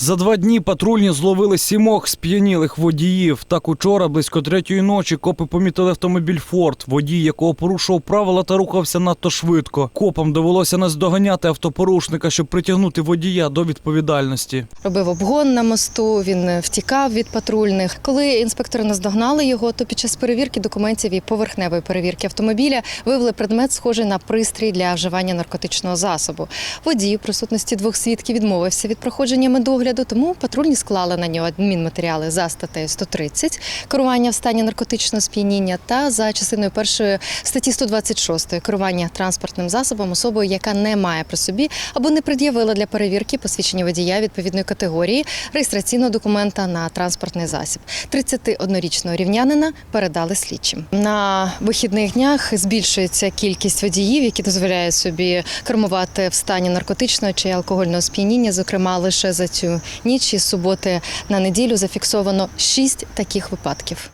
За два дні патрульні зловили сімох сп'янілих водіїв. Так учора, близько третьої ночі, копи помітили автомобіль Форд, водій якого порушував правила та рухався надто швидко. Копам довелося наздоганяти автопорушника, щоб притягнути водія до відповідальності. Робив обгон на мосту, він е, втікав від патрульних. Коли інспектори наздогнали його, то під час перевірки документів і поверхневої перевірки автомобіля виявили предмет, схожий на пристрій для вживання наркотичного засобу. Водій у присутності двох свідків відмовився від проходження медогляду, тому патрульні склали на нього адмінматеріали за статтею 130 керування в стані наркотичного сп'яніння та за частиною першої статті 126 керування транспортним засобом особою, яка не має при собі або не пред'явила для перевірки посвідчення водія відповідної категорії реєстраційного документа на транспортний засіб. 31-річного рівнянина передали слідчим. На вихідних днях збільшується кількість водіїв, які дозволяють собі кермувати в стані наркотичного чи алкогольного сп'яніння. Зокрема, лише за цю ніч із суботи на неділю зафіксовано шість таких випадків.